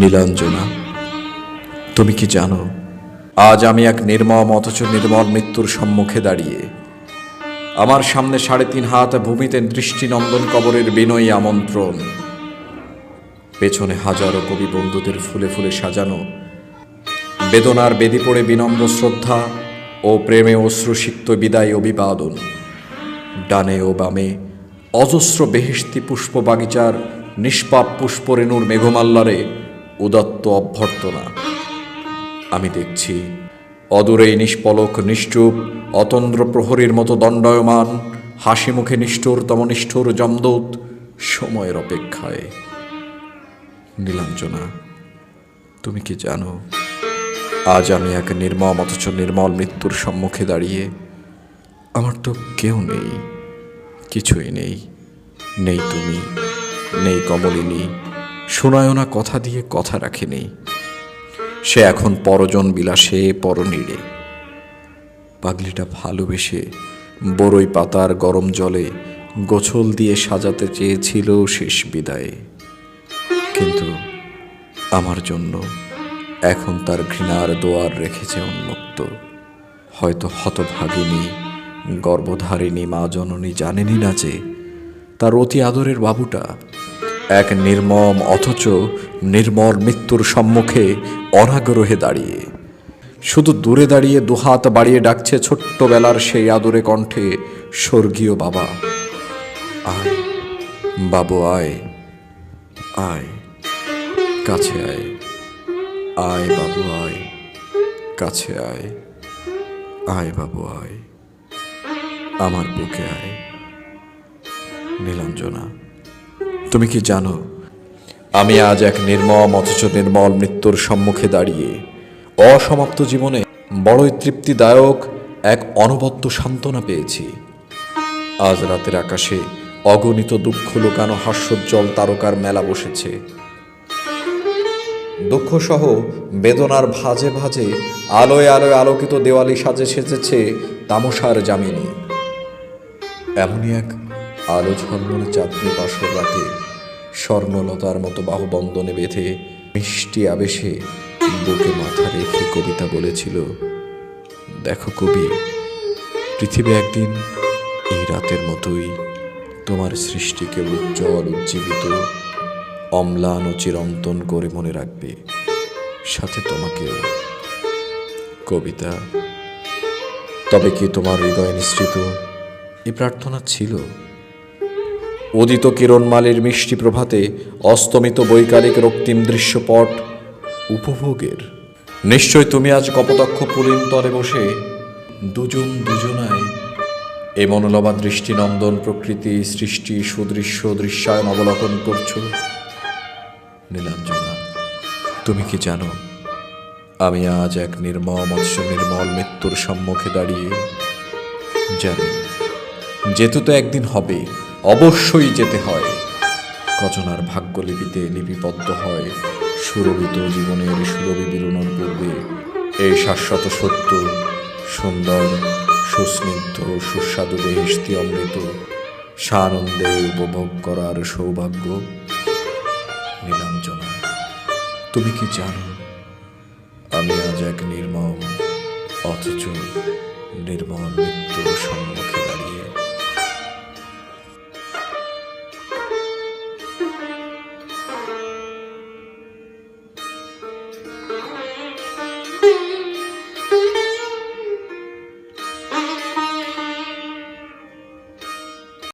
নীলাঞ্জনা, তুমি কি জানো, আজ আমি এক নির্মম অথচ নির্মল মৃত্যুর সম্মুখে দাঁড়িয়ে। আমার সামনে সাড়ে তিন হাত ভূমিতে দৃষ্টিনন্দন কবরের বিনয়ী আমন্ত্রণ। পেছনে হাজারো কবি বন্ধুদের ফুলে ফুলে সাজানো। বেদনার বেদি পড়ে বিনম্র শ্রদ্ধা ও প্রেমে অশ্রুসিক্ত বিদায় অভিবাদন। ডানে ও বামে অজস্র বেহেশতি পুষ্প বাগিচার নিষ্পাপ পুষ্পরেণুর মেঘমাল্লারে উদত্ত অভ্যর্থনা। আমি দেখছি অদূরেই নিষ্পলক নিশ্চুপ, অতন্দ্র প্রহরীর মতো দণ্ডায়মান, হাসি মুখে নিষ্ঠুরতম নিষ্ঠুর জমদূত সময়ের অপেক্ষায়। নীলাঞ্জনা, তুমি কি জানো, আজ আমি এক নির্মম অথচ নির্মল মৃত্যুর সম্মুখে দাঁড়িয়ে আমার তো কেউ নেই, কিছুই নেই। নেই তুমি, নেই কমলিনী শোনায়না কথা দিয়ে কথা রাখেনি। সে এখন পরজন বিলাসে পরনীড়ে পাগলিটা ভালোবেসে বড়ই পাতার গরম জলে গোছল দিয়ে সাজাতে চেয়েছিল শেষ বিদায়ে। কিন্তু আমার জন্য এখন তার ঘৃণার দোয়ার রেখেছে উন্মুক্ত। হয়তো হতভাগিনী, গর্ভধারিণী, মা জননী জানেনি না যে তার অতি আদরের বাবুটা এক নির্মম অথচ নির্মল মৃত্যুর সম্মুখে অনাগ্রহে দাঁড়িয়ে। শুধু দূরে দাঁড়িয়ে দুহাত বাড়িয়ে ডাকছে ছোট্টবেলার সেই আদরে কণ্ঠে, স্বর্গীয় বাবা, আয়, বাবু আয় আয়, কাছে আয় আয় বাবু আয়, কাছে আয় আয় বাবু আয়, আমার বুকে আয়, নীলাঞ্জনা। তুমি কি জানো, আমি আজ এক নির্মম, অথচ নির্মল মৃত্যুর সম্মুখে দাঁড়িয়ে অসমাপ্ত জীবনে বড়ই তৃপ্তিদায়ক এক অনবদ্য সান্ত্বনা পেয়েছি। আজ রাতের আকাশে অগণিত দুঃখ লুকানো হাস্যোজ্জ্বল তারকার মেলা বসেছে। দুঃখসহ বেদনার ভাজে ভাজে, আলোয় আলোয় আলোকিত দেওয়ালি সাজে সেজেছে তামসার জামিনী এমনই এক আলো ঝলমলে চাঁদনি পাশর রাতে স্বর্ণলতার মতো বাহুবন্ধনে বেঁধে মিষ্টি আবেশে বুকে মাথা রেখে কবিতা বলেছিল। দেখো কবি, পৃথিবী একদিন এই রাতের মতোই তোমার সৃষ্টিকে উজ্জ্বল, উজ্জীবিত, অম্লান ও চিরন্তন করে মনে রাখবে। সাথে তোমাকেও। কবিতা, তবে কি তোমার হৃদয় নিশ্চিত এই প্রার্থনা ছিল? উদিত কিরণমালের মিষ্টি প্রভাতে অস্তমিত বৈকালিক রক্তিম দৃশ্যপট উপভোগের। নিশ্চয় তুমি আজ কপতক্ষ পুলিন্তরে বসে দুজন দুজনায় এ মনোলবা দৃষ্টিনন্দন প্রকৃতি সৃষ্টি সুদৃশ্য দৃশ্যায়ন অবলোকন করছ? নীলাঞ্জনা, তুমি কি জানো, আমি আজ এক নির্মম মৎস্য নির্মল মৃত্যুর সম্মুখে দাঁড়িয়ে জানি যেতে তো একদিন হবে অবশ্যই যেতে হয়। কচনার ভাগ্যলিপিতে লিপিবদ্ধ হয় সুরভিত জীবনের সুরভি বিরুনোর পূর্বে এই শাশ্বত সত্য, সুন্দর, সুস্নিগ্ধ, সুস্বাদু বেহিস্তি অমৃত, সানন্দে উপভোগ করার সৌভাগ্য নীলাঞ্জনা। তুমি কি জানো, আমি আজ এক নির্মম, অথচ নির্মল মৃত্যুর সম্মুখে